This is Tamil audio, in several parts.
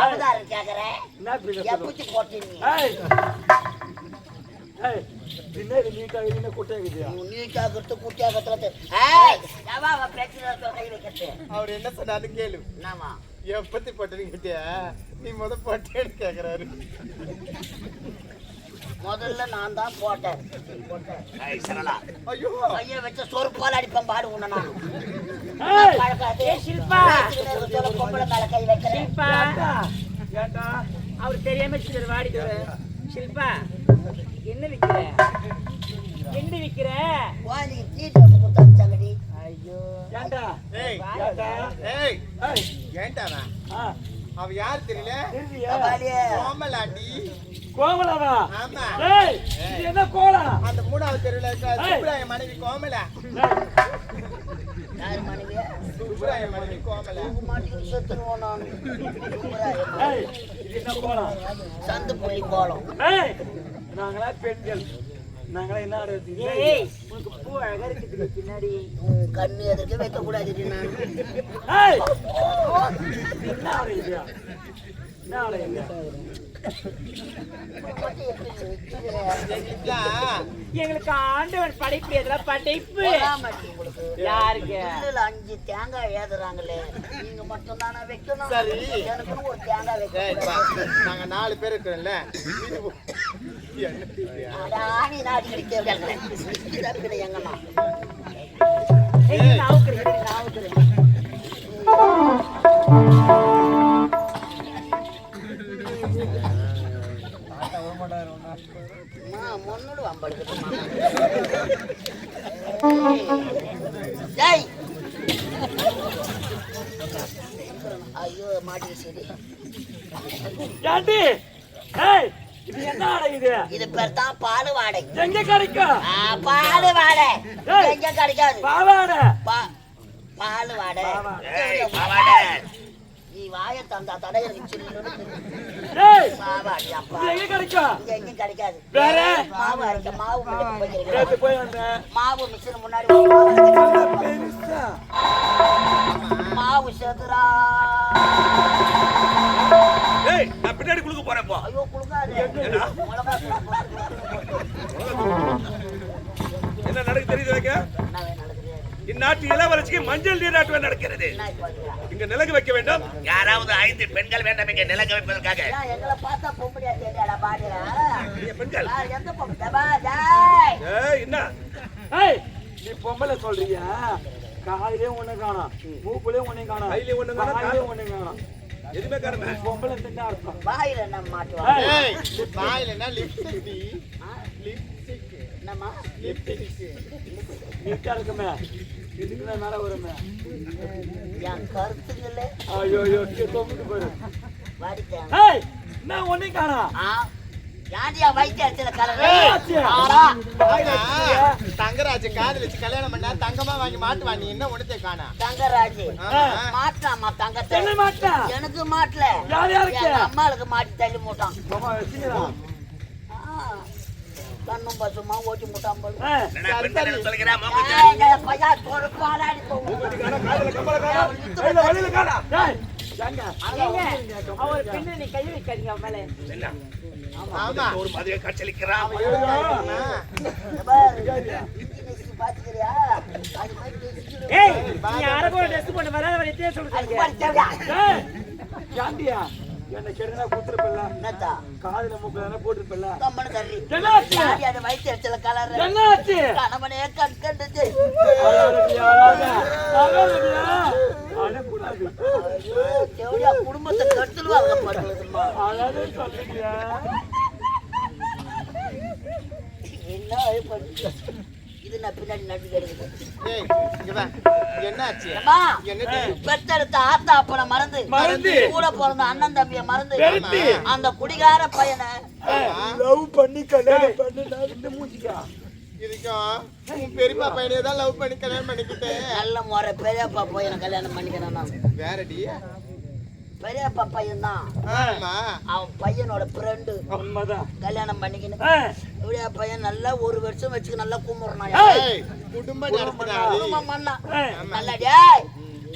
அவதாரம் கேக்குறேன் என்ன போட்டீங்க பின்னாடி நீ கையில குட்டையாக்குதியா நீ கேக்குறது குட்டியா கத்துறது ஏய் பிரச்சனை கை வைக்கிறது அவர் என்ன சொன்னாலும் கேளு என்னமா எப்பத்தி போட்டேன்னு கேட்டியா நீ முத போட்டேன்னு கேக்குறாரு முதல்ல நான் தான் போட்டேன். ஐயோ. கையை வச்ச சொருப்பால் அடிப்பேன் பாடு ஏண்டா? அவர் தெரியாம வாடிட்டு ஷில்பா என்ன விக்கிற? என்ன விக்கிற? ஐயோ. ஏண்டா? ஏய் ஏண்டா? அவ யார் தெரியல? கோமலாண்டி கோமலாவா? ஆமா. ஏய் இது என்ன கோலா? அந்த மூணாவது தெருவில் இருக்க சுப்ராய மனைவி கோமலா. யார் மனைவியா சுப்ராய மனைவி கோமலா. மாட்டி நான் ஏய் இது என்ன கோலா? சந்து புள்ளி கோலம். ஏய் நாங்களா பெண்கள். நாங்களா என்ன ஏய் உனக்கு பூ அழகா இருக்குது பின்னாடி. கண்ணு எதிர்க்க வைக்க கூடாது என்ன என்ன எங்களுக்கு ஆண்டவன் படைப்பு எதெல்லாம் படைப்பு. உங்களுக்கு யாருக்கு? இல்ல அஞ்சு தேங்காய் ஏதுறாங்களே. நீங்க மட்டும் தானே வைக்கணும். சரி. எனக்குன்னு ஒரு தேங்காய் ஏய், வைக்க பா, நாங்க நாலு பேர் இருக்கிறோம்ல? ஆணி நாடி எங்கம்மா. மாட்டி சரி ஏண்டி? ஏய் இது என்ன ஆடுறது இது? பேர் தான் பால் வாடை எங்க கிடைக்கும்? ஆ, பால் வாடை ஏய். எங்க கிடைக்காது? பாவாடை பா- பால் வாடை பாவாடை. நீ வாயை தந்தா தடை எனக்கு சில்லுன்னு ஏய் பாவாடி அப்பா. இது எங்க கிடைக்கும்? இங்க எங்கேயும் கிடைக்காது. வேற? மாவு அரைக்க மாவு போய் வந்தேன். மாவு மிஷின் முன்னாடி மாவு அரைக்க. ஏய் நான் பின்னாடி குளுக்க போறேன் இப்போ ஐயோ குளுக்காது என்ன நடக்குது தெரியுது நடக்குது இந்நாட்டு இளவரசிக்கு மஞ்சள் நீராட்டு நடக்கிறது? இங்க நிலகு வைக்க வேண்டும். யாராவது ஐந்து பெண்கள் வேண்டும் இங்க நிலங்க வைப்பதற்காக. பெண்கள். பா, என்ன? ஏய் நீ பொம்பளை சொல்றியா? காலையிலே ஒண்ணு காணோம் மூப்புலயே ஒண்ணு காணோம் கையிலயும் ஒண்ணு காணோம், காலையிலயும் ஒண்ணு காணோம் எதுவுமே காரணமே பொம்பளை என்ன அர்த்தம். வாயில என்ன மாட்டுவாங்க? வாயில என்ன லிப்ஸ்டிக்? லிப்ஸ்டிக் என்னம்மா? லிப்ஸ்டிக் நீட்டா இருக்குமே. இதுக்கு தான் மேல வருமே. என் கருத்துங்களே ஐயோ ஐயோ தொம்பிட்டு போயிரு. வாடிட்டேன் ஏய் என்ன ஒண்ணு ஆ யாண்டியா வைத்தியத்துல கலர் தங்கராஜ் காதல் வச்சு கல்யாணம் பண்ணா தங்கமா வாங்கி மாட்டுவா நீ என்ன உடத்தே காணா? தங்கராஜ். மாட்டாமா தங்கத்தை. என்ன மாட்டா? எனக்கு மாட்டல. அம்மாளுக்கு மாட்டி தள்ளி மூட்டான். கண்ணும் பசுமா ஓட்டி மூட்டான் போல. பையா, அவர் பின்னாடி கை வைக்காதீங்க மேல. ஒரு மதிய காட்சியளிக்கிறான் ஏய் நீ அரபோ ட்ரெஸ் போட்டு வராத வரை இதே அது சொல்றீங்க மாதிரி தேவையா? ஏய். ஏண்டியா? என்ன கெடுனா என்னத்தா? காதுல மூக்குல கம்முனு. என்னாச்சு? கலர் என்னாச்சு? கணவனே கண் கண்டுச்சு. குடும்பத்தை பாருங்கம்மா. அழகு இது நான் பின்னாடி நட்டு என்னாச்சு பெத்தெடுத்த ஆத்தா அப்பனை மறந்து மறந்து. கூட பிறந்த அண்ணன் தம்பிய மறந்து. அந்த குடிகார பையனை லவ் பண்ணி கல்யாணம் பண்ணு மூஞ்சிக்கா? இதுக்கும் உன் பெரியப்பா பையனே தான் லவ் பண்ணி கல்யாணம் பண்ணிக்கிட்டேன். நல்ல முறை பெரியப்பா பையனை கல்யாணம் பண்ணிக்கிறேன் நான். வேறடி. பெரியப்பா பையன் தான் அவன் பையனோட ஃப்ரெண்டு கல்யாணம் பண்ணிக்கணும் இப்படியா பையன் நல்லா ஒரு வருஷம் வச்சுக்க நல்லா கும்பிடுறான். குடும்பம் நல்லா டேய்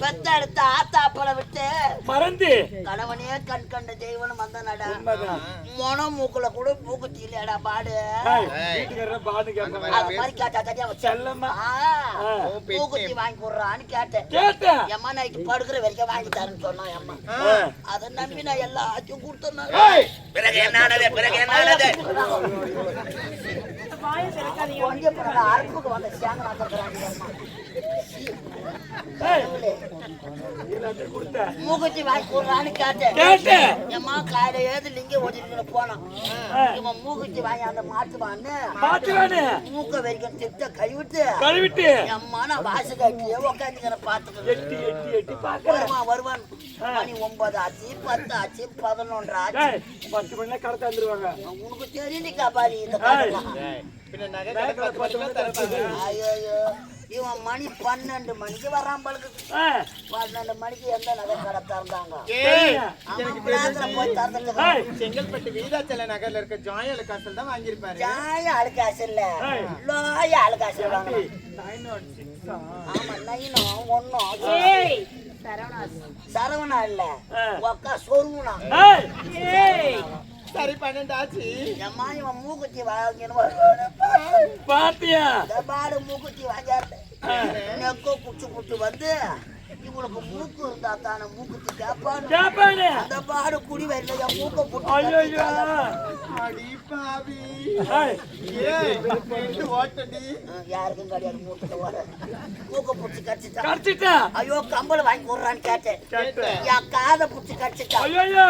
பெத்த எடுத்த ஆத்தா அப்பளை விட்டு மறந்து. கணவனே கண் கண்ட தெய்வனும் வந்தனடா. மொன மூக்குல கூட மூக்குத்தி இல்லையாடா பாடு. அது மாதிரி கேட்டா வச்சேன் செல்லம்மா. மூக்குத்தி வாங்கி கொடுறான்னு கேட்டேன். கேட்டேன். எம்மா நைட்டு படுக்கிற வரைக்கும் வாங்கி தரேன்னு சொன்னான் எம்மா. அதை நம்பி நான் எல்லாத்தையும் கொடுத்தேன். பிறகு என்ன பிறகு என்ன அறுப்புக்கு வந்த சேங்க நகர்றாங்க அம்மா ஏய், எல்லாத்தையும் கொடுத்தேன். மூக்குத்தி வாங்கி கொடுறான்னு கேட்டேன். எம்மா காலையில ஏது லிங்க ஓட்டிட்டு போனான். இவன் மூக்குத்தி வாங்கி அந்த மாட்டுவான்னு மாட்டுவானே. மூக்க வரைக்கும் திட்ட கழுவிட்டு கழுவிட்டு எம்மா நான் வாசு கட்டியே உட்காந்துக்கிறேன் பாத்துக்கிறேன் எட்டி எட்டி எட்டி பாக்குறேன் வருவான் மணி ஒன்பது ஆச்சு பத்து ஆச்சு பதினொன்று ஆச்சு ஏய், பத்து மணில கடத்த வந்துருவாங்க உனக்கு தெரியுதுக்கா பாரு இந்த. ஐயோ இவன் மணி பன்னெண்டு மணிக்கு வரான் பழுக்கு பன்னெண்டு மணிக்கு எந்த நகை கடை திறந்தாங்க செங்கல்பட்டு வீதாச்சல நகர்ல இருக்க ஜாயல காசல் தான் வாங்கியிருப்பாரு. ஜாய அழுக்காசு இல்ல. லோய அழுக்காசு வாங்கணும் nine one six ஆ? ஆமா நைனும் ஒன்னும் ஏய் சரவணாஸ் சரவணா இல்ல. ஒக்கா சொருவனா. சரி பன்னெண்டு ஆச்சு எம்மா இவன் மூக்குத்தி வருவானு பாத்தியா? இந்த பாடு மூக்குத்தி வாங்கியாரு நெக்கோ புடிச்சு புடிச்சு வந்து இவங்களுக்கு மூக்கு இருந்தா தானே மூக்குத்தி கேட்பான்னு கேப்பானே அந்த பாடு குடி வரல என் மூக்க ஐயோ புடிச்சு அடி பாவி. ஏய், ஏய் ரெண்டு ஓட்டடி. யாருக்கும் கிடையாது மூக்கிட்ட வர. மூக்க புடிச்சு கடிச்சிட்டா. ஐயோ கம்பளை வாங்கி கொடுறான்னு கேட்டேன். என் காதை புடிச்சு கடிச்சிட்டான் ஐயோ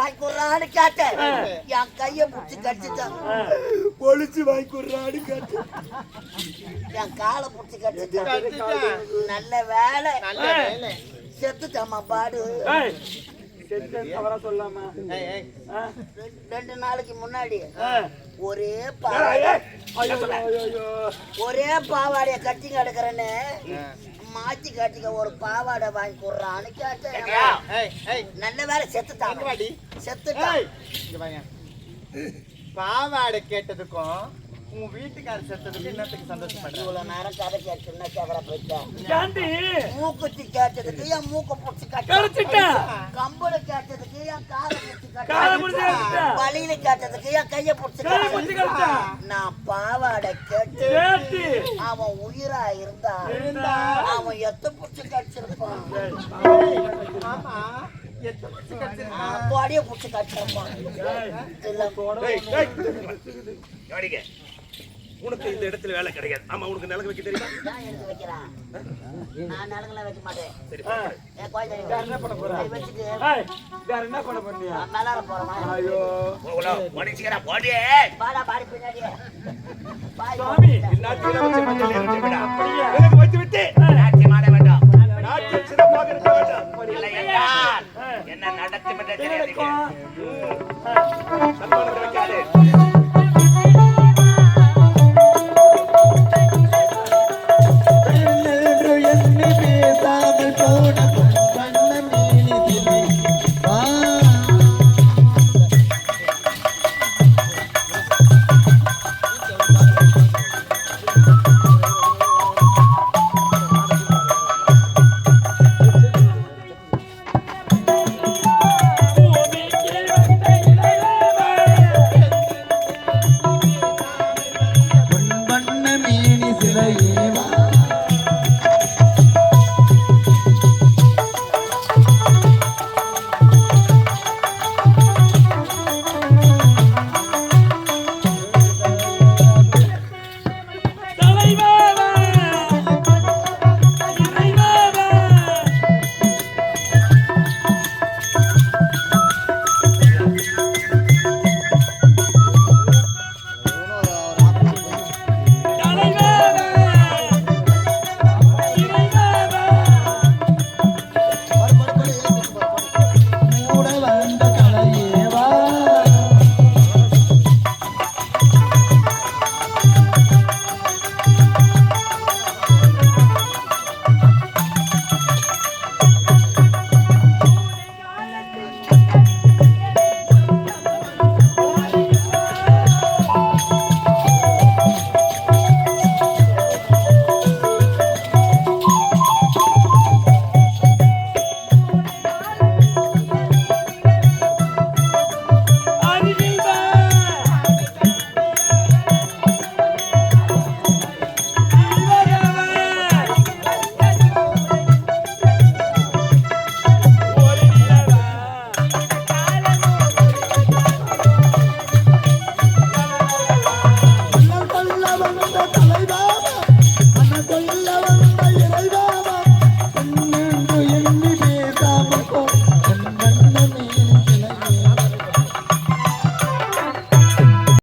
வாங்கி கொடுறான்னு கேட்டேன். என் கைய புடிச்சு கடிச்சிட்டான் ஆ. பொழிச்சு வாங்கி கொடுறான்னு கேட்டேன். என் காலை புடிச்சு. நல்ல வேலை. நல்ல வேலை செத்துட்டாமா பாடு. ரெண்டு- நாளைக்கு முன்னாடி. ஒரே. ஒரே பாவாடைய கட்டி கிடக்குறேன்னு. மாத்தி கட்டிக்க ஒரு பாவாடை வாங்கி கொடுறான்னு கேட்டேன். நல்ல வேலை செத்துட்டான் வாங்க. பாவாடை கேட்டதுக்கும் உன் வீட்டுக்காரர் செத்ததுக்கு என்னத்துக்கு சந்தோஷப்படுற இவ்வளவு நேரம் கதை கேட்டுன்னா கேவரா போயிட்டேன் ஏண்டி? மூக்குத்தி கேட்டதுக்கு என் மூக்க புடிச்சு கட்ட கடிச்சிட்டா கம்பளை கேட்டதுக்கு என் காலை புடிச்சு காலை கட்ட புடிச்சு கடிச்சிட்டா. வழியில கேட்டதுக்கு என் கைய புடிச்சு. நான் பாவாடை கேட்டு கேட்டு. அவன் உயிரா இருந்தா இருந்தா. அவன் எத்த புடிச்சு கடிச்சிருப்பான் ஆமா? பாடிய புடிச்சு கவனிங்க. உனக்கு இந்த இடத்துல வேலை கிடைக்காது ஆமா உனக்கு நிலங்க வைக்க தெரியுமா நான் எடுத்து வைக்கிறான் நான் நலங்கெல்லாம் வைக்க மாட்டேன் சரி குழந்தை வேற என்ன பண்ண போற? வச்சுட்டு வேற என்ன பண்ண போறியா? மேலார ஐயோ பாடா பாய் சாமி, வச்சு மஞ்சள். அப்படியா? வைத்து விட்டு இளையவன்.